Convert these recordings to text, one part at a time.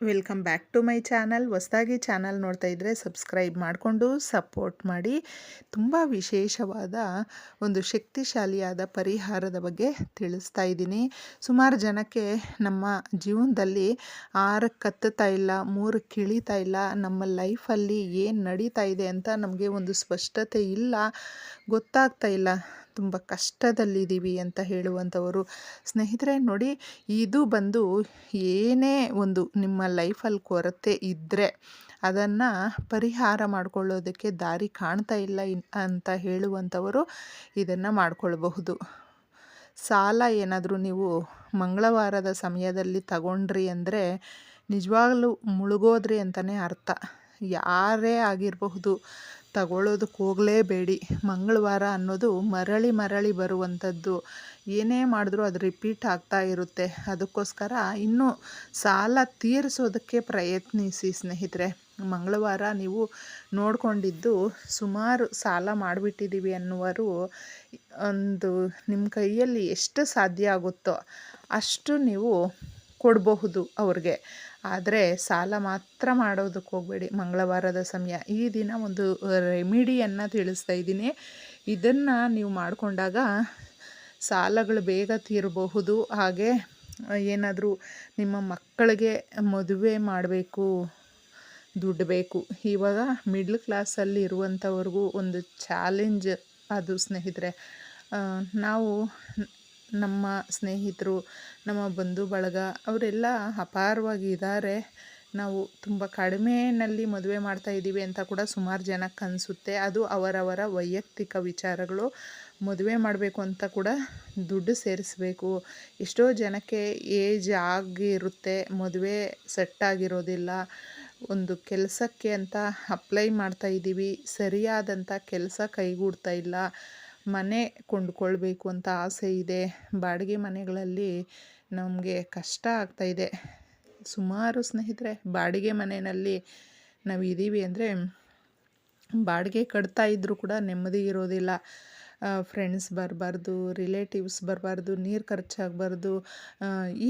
Welcome back to my channel ಹೊಸದಾಗಿ channel ನೋಡ್ತಾ ಇದ್ದರೆ ಸಬ್ಸ್ಕ್ರೈಬ್ ಮಾಡಿಕೊಂಡು ಸಪೋರ್ಟ್ ಮಾಡಿ. ತುಂಬ ವಿಶೇಷವಾದ ಒಂದು ಶಕ್ತಿಶಾಲಿಯಾದ ಪರಿಹಾರದ ಬಗ್ಗೆ ತಿಳಿಸ್ತಾ ಇದ್ದೀನಿ. ಸುಮಾರು ಜನಕ್ಕೆ ನಮ್ಮ ಜೀವನದಲ್ಲಿ ಆರಕ್ಕೆ ಕತ್ತುತ್ತಾ ಇಲ್ಲ, ಮೂರು ಕಿಳಿತಾ ಇಲ್ಲ, ನಮ್ಮ ಲೈಫಲ್ಲಿ ಏನು ನಡೀತಾ ಇದೆ ಅಂತ ನಮಗೆ ಒಂದು ಸ್ಪಷ್ಟತೆ ಇಲ್ಲ, ಗೊತ್ತಾಗ್ತಾ ಇಲ್ಲ. ತುಂಬ ಕಷ್ಟದಲ್ಲಿದ್ದೀವಿ ಅಂತ ಹೇಳುವಂಥವರು ಸ್ನೇಹಿತರೆ, ನೋಡಿ ಇದು ಬಂದು ಏನೇ ಒಂದು ನಿಮ್ಮ ಲೈಫಲ್ಲಿ ಕೊರತೆ ಇದ್ದರೆ ಅದನ್ನು ಪರಿಹಾರ ಮಾಡಿಕೊಳ್ಳೋದಕ್ಕೆ ದಾರಿ ಕಾಣ್ತಾ ಇಲ್ಲ ಅಂತ ಹೇಳುವಂಥವರು ಇದನ್ನು ಮಾಡಿಕೊಳ್ಬಹುದು. ಸಾಲ ಏನಾದರೂ ನೀವು ಮಂಗಳವಾರದ ಸಮಯದಲ್ಲಿ ತಗೊಂಡ್ರಿ ಅಂದರೆ ನಿಜವಾಗಲೂ ಮುಳುಗೋದ್ರಿ ಅಂತಲೇ ಅರ್ಥ. ಯಾರೇ ಆಗಿರಬಹುದು ತಗೊಳ್ಳೋದಕ್ಕೆ ಹೋಗಲೇಬೇಡಿ. ಮಂಗಳವಾರ ಅನ್ನೋದು ಮರಳಿ ಮರಳಿ ಬರುವಂಥದ್ದು. ಏನೇ ಮಾಡಿದ್ರೂ ಅದು ರಿಪೀಟ್ ಆಗ್ತಾ ಇರುತ್ತೆ. ಅದಕ್ಕೋಸ್ಕರ ಇನ್ನೂ ಸಾಲ ತೀರಿಸೋದಕ್ಕೆ ಪ್ರಯತ್ನಿಸಿ ಸ್ನೇಹಿತರೆ. ಮಂಗಳವಾರ ನೀವು ನೋಡಿಕೊಂಡಿದ್ದು ಸುಮಾರು ಸಾಲ ಮಾಡಿಬಿಟ್ಟಿದ್ದೀವಿ ಅನ್ನುವರು ಒಂದು ನಿಮ್ಮ ಕೈಯಲ್ಲಿ ಎಷ್ಟು ಸಾಧ್ಯ ಆಗುತ್ತೋ ಅಷ್ಟು ನೀವು ಕೊಡಬಹುದು ಅವ್ರಿಗೆ. ಆದರೆ ಸಾಲ ಮಾತ್ರ ಮಾಡೋದಕ್ಕೆ ಹೋಗಬೇಡಿ. ಮಂಗಳವಾರದ ಸಮಯ. ಈ ದಿನ ಒಂದು ರೆಮಿಡಿಯನ್ನು ತಿಳಿಸ್ತಾ ಇದ್ದೀನಿ. ಇದನ್ನು ನೀವು ಮಾಡಿಕೊಂಡಾಗ ಸಾಲಗಳು ಬೇಗ ತೀರಬಹುದು. ಹಾಗೆ, ಏನಾದರೂ ನಿಮ್ಮ ಮಕ್ಕಳಿಗೆ ಮದುವೆ ಮಾಡಬೇಕು, ದುಡ್ಡು ಬೇಕು. ಇವಾಗ ಮಿಡ್ಲ್ ಕ್ಲಾಸಲ್ಲಿ ಇರುವಂಥವ್ರಿಗೂ ಒಂದು ಚಾಲೆಂಜ್ ಅದು ಸ್ನೇಹಿತರೆ. ನಾವು ನಮ್ಮ ಸ್ನೇಹಿತರು, ನಮ್ಮ ಬಂಧು ಬಳಗ ಅವರೆಲ್ಲ ಅಪಾರವಾಗಿ ಇದ್ದಾರೆ ನಾವು ತುಂಬ ಕಡಿಮೆಯಲ್ಲಿ ಮದುವೆ ಮಾಡ್ತಾ ಇದ್ದೀವಿ ಅಂತ ಕೂಡ ಸುಮಾರು ಜನಕ್ಕೆ ಅನಿಸುತ್ತೆ. ಅದು ಅವರವರ ವೈಯಕ್ತಿಕ ವಿಚಾರಗಳು. ಮದುವೆ ಮಾಡಬೇಕು ಅಂತ ಕೂಡ ದುಡ್ಡು ಸೇರಿಸಬೇಕು. ಎಷ್ಟೋ ಜನಕ್ಕೆ ಏಜ್ ಆಗಿರುತ್ತೆ, ಮದುವೆ ಸೆಟ್ ಆಗಿರೋದಿಲ್ಲ. ಒಂದು ಕೆಲಸಕ್ಕೆ ಅಂತ ಅಪ್ಲೈ ಮಾಡ್ತಾ ಇದ್ದೀವಿ. ಸರಿಯಾದಂಥ ಕೆಲಸ ಕೈಗೂಡ್ತಾ ಇಲ್ಲ. ಮನೆ ಕೊಂಡ್ಕೊಳ್ಬೇಕು ಅಂತ ಆಸೆ ಇದೆ. ಬಾಡಿಗೆ ಮನೆಗಳಲ್ಲಿ ನಮಗೆ ಕಷ್ಟ ಆಗ್ತಾಯಿದೆ ಸುಮಾರು ಸ್ನೇಹಿತರೆ, ಬಾಡಿಗೆ ಮನೆಯಲ್ಲಿ ನಾವು ಇದ್ದೀವಿ ಅಂದರೆ ಬಾಡಿಗೆ ಕಟ್ತಾ ಇದ್ದರೂ ಕೂಡ ನೆಮ್ಮದಿ ಇರೋದಿಲ್ಲ. ಫ್ರೆಂಡ್ಸ್ ಬರಬಾರ್ದು ರಿಲೇಟಿವ್ಸ್ ಬರಬಾರ್ದು, ನೀರು ಖರ್ಚಾಗಬಾರ್ದು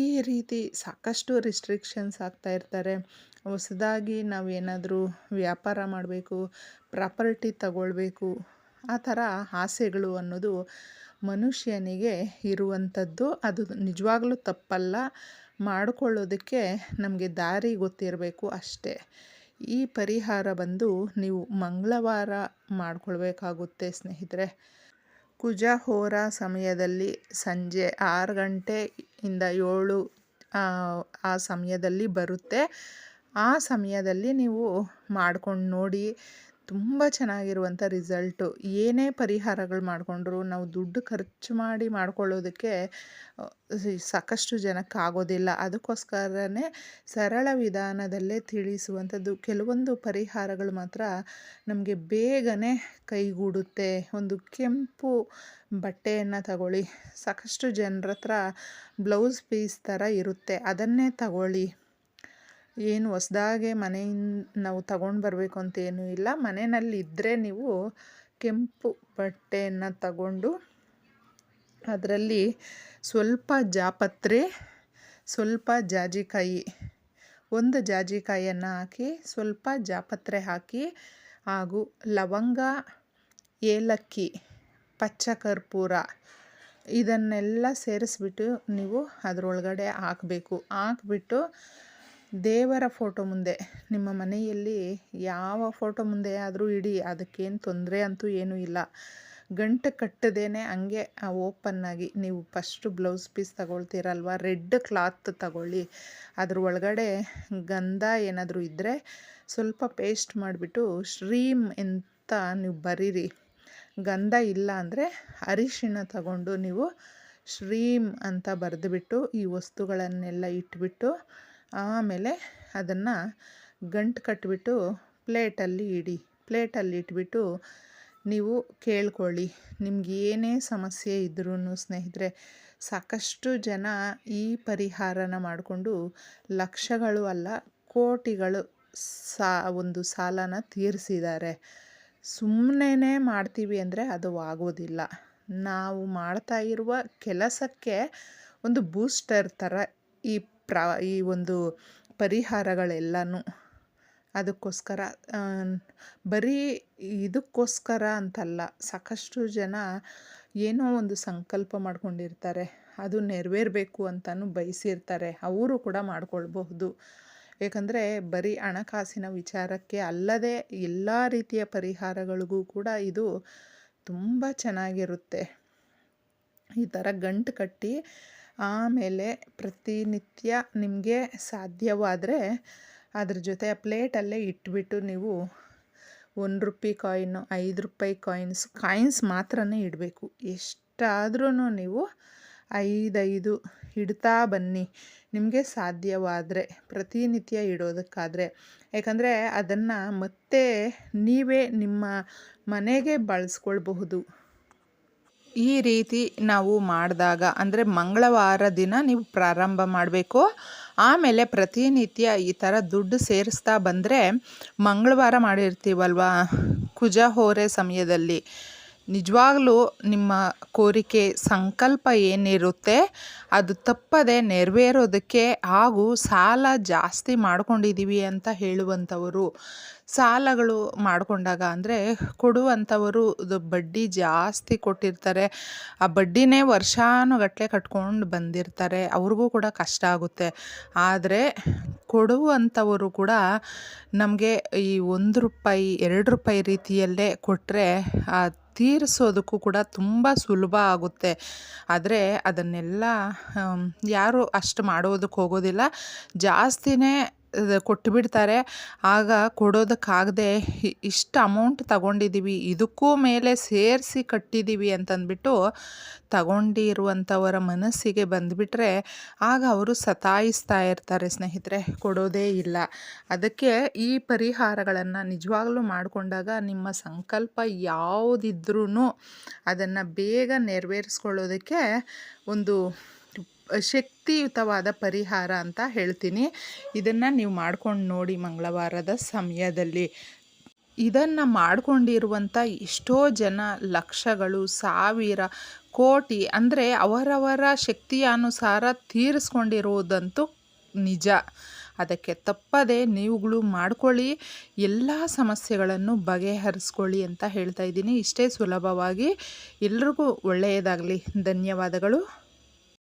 ಈ ರೀತಿ ಸಾಕಷ್ಟು ರಿಸ್ಟ್ರಿಕ್ಷನ್ಸ್ ಆಗ್ತಾ ಇರ್ತಾರೆ. ಹೊಸದಾಗಿ ನಾವು ಏನಾದರೂ ವ್ಯಾಪಾರ ಮಾಡಬೇಕು ಪ್ರಾಪರ್ಟಿ ತಗೊಳ್ಬೇಕು ಆ ಥರ ಆಸೆಗಳು ಅನ್ನೋದು ಮನುಷ್ಯನಿಗೆ ಇರುವಂಥದ್ದು. ಅದು ನಿಜವಾಗ್ಲೂ ತಪ್ಪಲ್ಲ. ಮಾಡಿಕೊಳ್ಳೋದಕ್ಕೆ ನಮಗೆ ದಾರಿ ಗೊತ್ತಿರಬೇಕು ಅಷ್ಟೇ. ಈ ಪರಿಹಾರ ಬಂದು ನೀವು ಮಂಗಳವಾರ ಮಾಡಿಕೊಳ್ಬೇಕಾಗುತ್ತೆ ಸ್ನೇಹಿತರೆ. ಕುಜ ಹೋರ ಸಮಯದಲ್ಲಿ ಸಂಜೆ ಆರು ಗಂಟೆಯಿಂದ ಏಳು, ಆ ಸಮಯದಲ್ಲಿ ಬರುತ್ತೆ. ಆ ಸಮಯದಲ್ಲಿ ನೀವು ಮಾಡ್ಕೊಂಡು ನೋಡಿ ತುಂಬ ಚೆನ್ನಾಗಿರುವಂಥ ರಿಸಲ್ಟು. ಏನೇ ಪರಿಹಾರಗಳು ಮಾಡಿಕೊಂಡ್ರು ನಾವು ದುಡ್ಡು ಖರ್ಚು ಮಾಡಿ ಮಾಡ್ಕೊಳ್ಳೋದಕ್ಕೆ ಸಾಕಷ್ಟು ಜನಕ್ಕೆ ಆಗೋದಿಲ್ಲ. ಅದಕ್ಕೋಸ್ಕರನೇ ಸರಳ ವಿಧಾನದಲ್ಲೇ ತಿಳಿಸುವಂಥದ್ದು. ಕೆಲವೊಂದು ಪರಿಹಾರಗಳು ಮಾತ್ರ ನಮಗೆ ಬೇಗನೆ ಕೈಗೂಡುತ್ತೆ. ಒಂದು ಕೆಂಪು ಬಟ್ಟೆಯನ್ನು ತಗೊಳ್ಳಿ. ಸಾಕಷ್ಟು ಜನರ ಹತ್ರ ಬ್ಲೌಸ್ ಪೀಸ್ ಥರ ಇರುತ್ತೆ. ಅದನ್ನೇ ತಗೊಳ್ಳಿ. ಏನು ಹೊಸ್ದಾಗೆ ಮನೆಯಿಂದ ನಾವು ತಗೊಂಡು ಬರಬೇಕು ಅಂತ ಏನೂ ಇಲ್ಲ. ಮನೆಯಲ್ಲಿ ಇದ್ದರೆ ನೀವು ಕೆಂಪು ಬಟ್ಟೆಯನ್ನು ತಗೊಂಡು ಅದರಲ್ಲಿ ಸ್ವಲ್ಪ ಜಾಪತ್ರೆ, ಸ್ವಲ್ಪ ಜಾಜಿಕಾಯಿ, ಒಂದು ಜಾಜಿಕಾಯಿಯನ್ನು ಹಾಕಿ, ಸ್ವಲ್ಪ ಜಾಪತ್ರೆ ಹಾಕಿ ಹಾಗೂ ಲವಂಗ, ಏಲಕ್ಕಿ ಪಚ್ಚ ಕರ್ಪೂರ ಇದನ್ನೆಲ್ಲ ಸೇರಿಸ್ಬಿಟ್ಟು ನೀವು ಅದರೊಳಗಡೆ ಹಾಕಬೇಕು. ಹಾಕ್ಬಿಟ್ಟು ದೇವರ ಫೋಟೋ ಮುಂದೆ, ನಿಮ್ಮ ಮನೆಯಲ್ಲಿ ಯಾವ ಫೋಟೋ ಮುಂದೆ ಆದರೂ ಇಡಿ, ಅದಕ್ಕೇನು ತೊಂದರೆ ಅಂತೂ ಏನೂ ಇಲ್ಲ. ಗಂಟು ಕಟ್ಟದೇನೆ ಹಂಗೆ ಓಪನ್ನಾಗಿ ನೀವು ಫಸ್ಟು ಬ್ಲೌಸ್ ಪೀಸ್ ತಗೊಳ್ತೀರಲ್ವ, ರೆಡ್ ಕ್ಲಾತ್ ತಗೊಳ್ಳಿ. ಅದ್ರ ಒಳಗಡೆ ಗಂಧ ಏನಾದರೂ ಇದ್ದರೆ ಸ್ವಲ್ಪ ಪೇಸ್ಟ್ ಮಾಡಿಬಿಟ್ಟು ಶ್ರೀಮ್ ಅಂತ ನೀವು ಬರೀರಿ. ಗಂಧ ಇಲ್ಲ ಅಂದರೆ ಅರಿಶಿಣ ತಗೊಂಡು ನೀವು ಶ್ರೀಮ್ ಅಂತ ಬರೆದುಬಿಟ್ಟು ಈ ವಸ್ತುಗಳನ್ನೆಲ್ಲ ಇಟ್ಬಿಟ್ಟು ಆಮೇಲೆ ಅದನ್ನು ಗಂಟು ಕಟ್ಬಿಟ್ಟು ಪ್ಲೇಟಲ್ಲಿ ಇಡಿ. ಪ್ಲೇಟಲ್ಲಿ ಇಟ್ಬಿಟ್ಟು ನೀವು ಕೇಳ್ಕೊಳ್ಳಿ. ನಿಮ್ಗೆ ಏನೇ ಸಮಸ್ಯೆ ಇದ್ರೂ ಸ್ನೇಹಿತರೆ, ಸಾಕಷ್ಟು ಜನ ಈ ಪರಿಹಾರನ ಮಾಡಿಕೊಂಡು ಲಕ್ಷಗಳು ಅಲ್ಲ, ಕೋಟಿಗಳು ಸಾ ಒಂದು ಸಾಲನ ತೀರಿಸಿದ್ದಾರೆ. ಸುಮ್ಮನೆ ಮಾಡ್ತೀವಿ ಅಂದರೆ ಅದು ಆಗೋದಿಲ್ಲ. ನಾವು ಮಾಡ್ತಾ ಇರುವ ಕೆಲಸಕ್ಕೆ ಒಂದು ಬೂಸ್ಟರ್ ಥರ ಈ ಪ್ರ ಈ ಒಂದು ಪರಿಹಾರಗಳೆಲ್ಲನೂ ಅದಕ್ಕೋಸ್ಕರ ಬರೀ ಇದಕ್ಕೋಸ್ಕರ ಅಂತಲ್ಲ, ಸಾಕಷ್ಟು ಜನ ಏನೋ ಒಂದು ಸಂಕಲ್ಪ ಮಾಡ್ಕೊಂಡಿರ್ತಾರೆ, ಅದು ನೆರವೇರಬೇಕು ಅಂತಲೂ ಬಯಸಿರ್ತಾರೆ, ಅವರು ಕೂಡ ಮಾಡ್ಕೊಳ್ಬಹುದು. ಏಕೆಂದರೆ ಬರೀ ಹಣಕಾಸಿನ ವಿಚಾರಕ್ಕೆ ಅಲ್ಲದೆ ಎಲ್ಲ ರೀತಿಯ ಪರಿಹಾರಗಳಿಗೂ ಕೂಡ ಇದು ತುಂಬ ಚೆನ್ನಾಗಿರುತ್ತೆ. ಈ ಥರ ಗಂಟು ಕಟ್ಟಿ ಆಮೇಲೆ ಪ್ರತಿನಿತ್ಯ ನಿಮಗೆ ಸಾಧ್ಯವಾದರೆ ಅದ್ರ ಜೊತೆ ಆ ಪ್ಲೇಟಲ್ಲೇ ಇಟ್ಬಿಟ್ಟು ನೀವು ಒಂದು ರೂಪಾಯಿ ಕಾಯಿನು ಐದು ರೂಪಾಯಿ ಕಾಯಿನ್ಸ್ ಕಾಯಿನ್ಸ್ ಮಾತ್ರನೇ ಇಡಬೇಕು. ಎಷ್ಟಾದ್ರೂ ನೀವು ಐದೈದು ಇಡ್ತಾ ಬನ್ನಿ. ನಿಮಗೆ ಸಾಧ್ಯವಾದರೆ ಪ್ರತಿನಿತ್ಯ ಇಡೋದಕ್ಕಾದರೆ. ಯಾಕಂದರೆ ಅದನ್ನು ಮತ್ತೆ ನೀವೇ ನಿಮ್ಮ ಮನೆಗೆ ಬಳಸ್ಕೊಳ್ಬಹುದು. ಈ ರೀತಿ ನಾವು ಮಾಡಿದಾಗ, ಅಂದರೆ ಮಂಗಳವಾರ ದಿನ ನೀವು ಪ್ರಾರಂಭ ಮಾಡಬೇಕು. ಆಮೇಲೆ ಪ್ರತಿನಿತ್ಯ ಈ ಥರ ದುಡ್ಡು ಸೇರಿಸ್ತಾ ಬಂದರೆ ಮಂಗಳವಾರ ಮಾಡಿರ್ತೀವಲ್ವ? ಕುಜ ಹೋರೆ ಸಮಯದಲ್ಲಿ. ನಿಜವಾಗ್ಲೂ ನಿಮ್ಮ ಕೋರಿಕೆ ಸಂಕಲ್ಪ ಏನಿರುತ್ತೆ, ಅದು ತಪ್ಪದೆ ನೆರವೇರೋದಕ್ಕೆ ಹಾಗೂ ಸಾಲ ಜಾಸ್ತಿ ಮಾಡ್ಕೊಂಡಿದ್ದೀವಿ ಅಂತ ಹೇಳುವಂಥವರು, ಸಾಲಗಳು ಮಾಡಿಕೊಂಡಾಗ ಅಂದರೆ ಕೊಡುವಂಥವರು ಬಡ್ಡಿ ಜಾಸ್ತಿ ಕೊಟ್ಟಿರ್ತಾರೆ. ಆ ಬಡ್ಡಿನೇ ವರ್ಷಾನುಗಟ್ಟಲೆ ಕಟ್ಕೊಂಡು ಬಂದಿರ್ತಾರೆ. ಅವ್ರಿಗೂ ಕೂಡ ಕಷ್ಟ ಆಗುತ್ತೆ. ಆದರೆ ಕೊಡುವಂಥವರು ಕೂಡ ನಮಗೆ ಈ ಒಂದು ರೂಪಾಯಿ, ಎರಡು ರೂಪಾಯಿ ರೀತಿಯಲ್ಲೇ ಕೊಟ್ಟರೆ ಆ ತೀರಿಸೋದಕ್ಕೂ ಕೂಡ ತುಂಬ ಸುಲಭ ಆಗುತ್ತೆ. ಆದರೆ ಅದನ್ನೆಲ್ಲ ಯಾರು ಅಷ್ಟು ಮಾಡೋದಕ್ಕೆ ಹೋಗೋದಿಲ್ಲ. ಜಾಸ್ತಿನೇ ಕೊಟ್ಟುಬಿಡ್ತಾರೆ ಆಗ ಕೊಡೋದಕ್ಕಾಗದೆ ಇಷ್ಟು ಅಮೌಂಟ್ ತಗೊಂಡಿದ್ದೀವಿ ಇದಕ್ಕೂ ಮೇಲೆ ಸೇರಿಸಿ ಕಟ್ಟಿದ್ದೀವಿ ಅಂತಂದ್ಬಿಟ್ಟು ತಗೊಂಡಿರುವಂಥವರ ಮನಸ್ಸಿಗೆ ಬಂದುಬಿಟ್ರೆ ಆಗ ಅವರು ಸತಾಯಿಸ್ತಾ ಇರ್ತಾರೆ ಸ್ನೇಹಿತರೆ, ಕೊಡೋದೇ ಇಲ್ಲ. ಅದಕ್ಕೆ ಈ ಪರಿಹಾರಗಳನ್ನು ನಿಜವಾಗ್ಲೂ ಮಾಡಿಕೊಂಡಾಗ ನಿಮ್ಮ ಸಂಕಲ್ಪ ಯಾವುದಿದ್ರೂ ಅದನ್ನು ಬೇಗ ನೆರವೇರಿಸ್ಕೊಳ್ಳೋದಕ್ಕೆ ಒಂದು ಶಕ್ತಿಯುತವಾದ ಪರಿಹಾರ ಅಂತ ಹೇಳ್ತೀನಿ. ಇದನ್ನು ನೀವು ಮಾಡ್ಕೊಂಡು ನೋಡಿ ಮಂಗಳವಾರದ ಸಮಯದಲ್ಲಿ. ಇದನ್ನು ಮಾಡಿಕೊಂಡಿರುವಂಥ ಎಷ್ಟೋ ಜನ ಲಕ್ಷಗಳು, ಸಾವಿರ, ಕೋಟಿ ಅಂದರೆ ಅವರವರ ಶಕ್ತಿಯ ಅನುಸಾರ ತೀರಿಸ್ಕೊಂಡಿರುವುದಂತೂ ನಿಜ. ಅದಕ್ಕೆ ತಪ್ಪದೆ ನೀವುಗಳು ಮಾಡ್ಕೊಳ್ಳಿ, ಎಲ್ಲ ಸಮಸ್ಯೆಗಳನ್ನು ಬಗೆಹರಿಸ್ಕೊಳ್ಳಿ ಅಂತ ಹೇಳ್ತಾ ಇದ್ದೀನಿ. ಇಷ್ಟೇ ಸುಲಭವಾಗಿ ಎಲ್ರಿಗೂ ಒಳ್ಳೆಯದಾಗಲಿ. ಧನ್ಯವಾದಗಳು.